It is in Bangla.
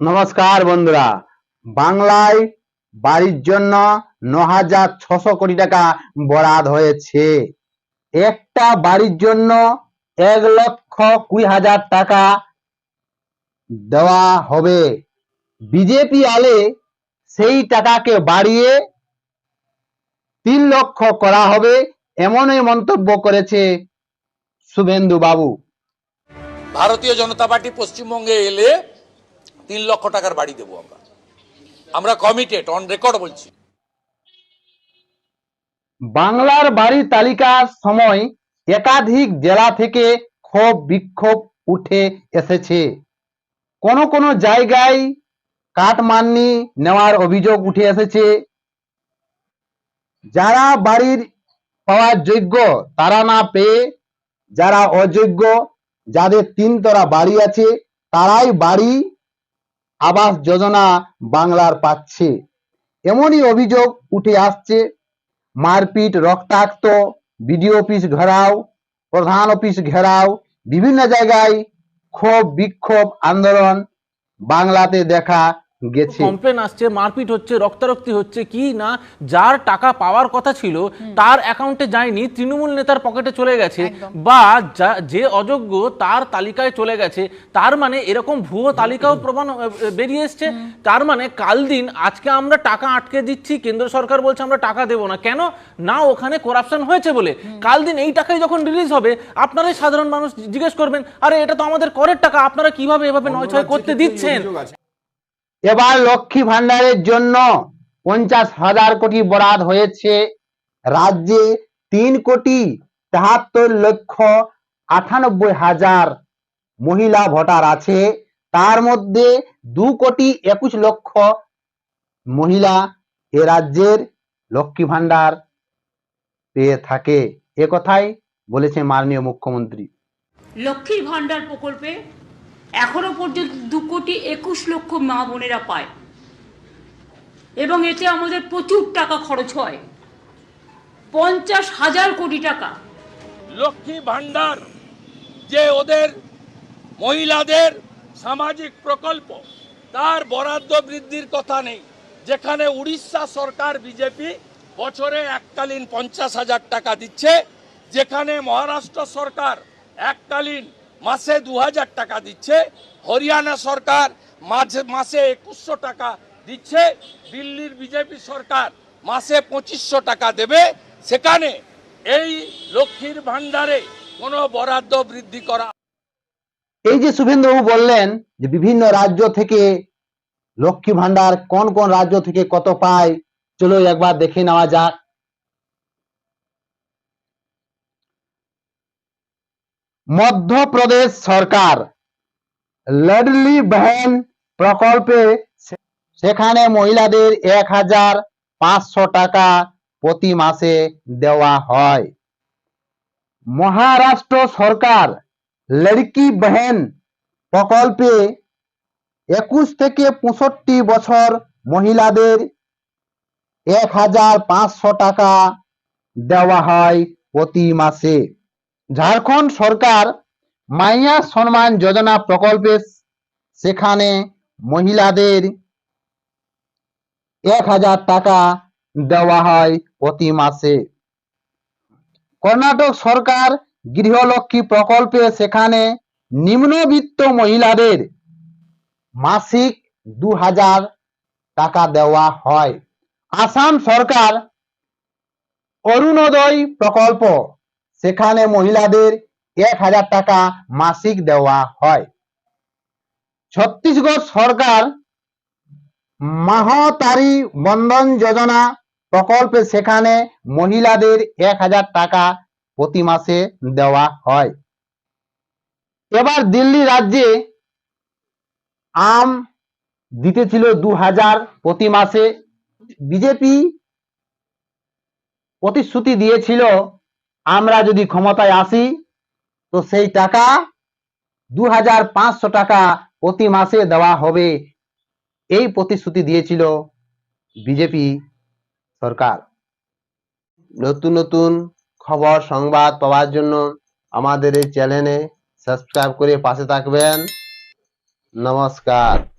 নমস্কার বন্ধুরা। বাংলায় বাড়ির জন্য ন হাজার ছশো কোটি টাকা বরাদ হয়েছে। একটা বাড়ির জন্য এক লক্ষ কুড়ি হাজার টাকা দেওয়া হবে। বিজেপি আলে সেই টাকাকে বাড়িয়ে তিন লক্ষ করা হবে এমনই মন্তব্য করেছে শুভেন্দু বাবু। ভারতীয় জনতা পার্টি পশ্চিমবঙ্গে এলে তিন লক্ষ টাকার বাড়ি দেবো আমরা। আমরা কমিটেড অন রেকর্ড বলছি। বাংলার বাড়ি তালিকার সময় একাধিক জেলা থেকে ক্ষোভ বিক্ষোভ উঠে এসেছে। কোন কোন জায়গায় কাটমান্নি নেওয়ার অভিযোগ উঠে এসেছে। যারা বাড়ির পাওয়ার যোগ্য, তারা না পেয়ে যারা অযোগ্য, যাদের তিনতলা বাড়ি আছে, তারাই বাড়ি আবাস যোজনা বাংলার পাচ্ছে। এমনই অভিযোগ উঠে আসছে। মারপিট, রক্তাক্ত, বিডিও অফিস ঘেরাও, প্রধান অফিস ঘেরাও, বিভিন্ন জায়গায় ক্ষোভ বিক্ষোভ আন্দোলন বাংলাতে দেখা গেছে। কমপ্লেন আসছে মারপিট হচ্ছে রক্তারক্তি হচ্ছে কি না? যার টাকা পাওয়ার কথা ছিল তার অ্যাকাউন্টে যায়নি তৃণমূল নেতার পকেটে চলে গেছে বা যে অযোগ্য তার তালিকায় চলে গেছে তার মানে এরকম ভুয়ো তালিকাও প্রমাণ বেরিয়ে এসছে তার মানে কাল দিন আজকে আমরা টাকা আটকে দিচ্ছি কেন্দ্র সরকার বলছে আমরা টাকা দেবো না। কেন? না ওখানে করাপশন হয়েছে বলে। কাল দিন এই টাকাই যখন রিলিজ হবে আপনারাই সাধারণ মানুষ জিজ্ঞেস করবেন আরে এটা তো আমাদের করের টাকা আপনারা কীভাবে এভাবে নয় ছয় করতে দিচ্ছেন? এবার লক্ষ্মী ভান্ডারের জন্য পঞ্চাশ হাজার কোটি বরাদ হয়েছে। রাজ্যে তিন কোটি তেহাত্তর লক্ষ আটানব্বই হাজার মহিলা ভোটার আছে। তার মধ্যে দু কোটি একুশ লক্ষ মহিলা এ রাজ্যের লক্ষ্মী ভান্ডার পেয়ে থাকে। এ কথাই বলেছে মাননীয় মুখ্যমন্ত্রী। লক্ষ্মীর ভাণ্ডার প্রকল্পে এখনও পর্যন্ত দু কোটি একুশ লক্ষ মা বোনেরা পায়। এবং এতে আমাদের প্রচুর টাকা খরচ হয়। পঞ্চাশ হাজার কোটি টাকা। লক্ষ্মী ভান্ডার যে ওদের মহিলাদের সামাজিক প্রকল্প, তার বরাদ্দ বৃদ্ধির কথা নেই। যেখানে উড়িষ্যা সরকার বিজেপি বছরে এককালীন পঞ্চাশ হাজার টাকা দিচ্ছে, যেখানে মহারাষ্ট্র সরকার এককালীন মাসে দু হাজার টাকা দিচ্ছে। হরিয়ানা সরকার মাঝে, মাসে একুশশো টাকা দিচ্ছে। দিল্লির বিজেপি সরকার মাসে পঁচিশশো টাকা দেবে। সেখানে এই লক্ষ্মীর ভান্ডারে কোনো বরাদ্দ বৃদ্ধি করা এই যে শুভেন্দুবাবু বললেন যে বিভিন্ন রাজ্য থেকে লক্ষ্মী ভান্ডার কোন কোন রাজ্য থেকে কত পায় চলো একবার দেখে নেওয়া যাক। মধ্যপ্রদেশ সরকার। লাডলি বহন প্রকল্পে সেখানে মহিলাদের এক হাজার পাঁচশো টাকা প্রতি মাসে দেওয়া হয়। মহারাষ্ট্র সরকার লড়কি বহন প্রকল্পে একুশ থেকে পঁয়ষট্টি বছর মহিলাদের এক হাজার পাঁচশো টাকা দেওয়া হয় প্রতি মাসে। ঝাড়খণ্ড সরকার মাইয়া সম্মান যোজনা প্রকল্পে সেখানে মহিলাদের এক হাজার টাকা দেওয়া হয় প্রতি মাসে। কর্ণাটক সরকার গৃহলক্ষ্মী প্রকল্পে সেখানে নিম্নবিত্ত মহিলাদের মাসিক দু হাজার টাকা দেওয়া হয়। আসাম সরকার অরুণোদয় প্রকল্প সেখানে মহিলাদের এক হাজার টাকা মাসিক দেওয়া হয়। ছত্তিশগড় সরকার মাহতারি বন্ধন যোজনা প্রকল্পে সেখানে মহিলাদের এক হাজার টাকা প্রতি মাসে দেওয়া হয়। এবার দিল্লি রাজ্যে আম দিতেছিল দু হাজার প্রতি মাসে। বিজেপি প্রতিশ্রুতি দিয়েছিল আমরা যদি ক্ষমতায় আসি, তো সেই টাকা দু হাজার পাঁচশো টাকা প্রতি মাসে দেওয়া হবে। এই প্রতিশ্রুতি দিয়েছিল বিজেপি সরকার। নতুন নতুন খবর, সংবাদ পাওয়ার জন্য আমাদের এই চ্যানেলে সাবস্ক্রাইব করে পাশে থাকবেন। নমস্কার।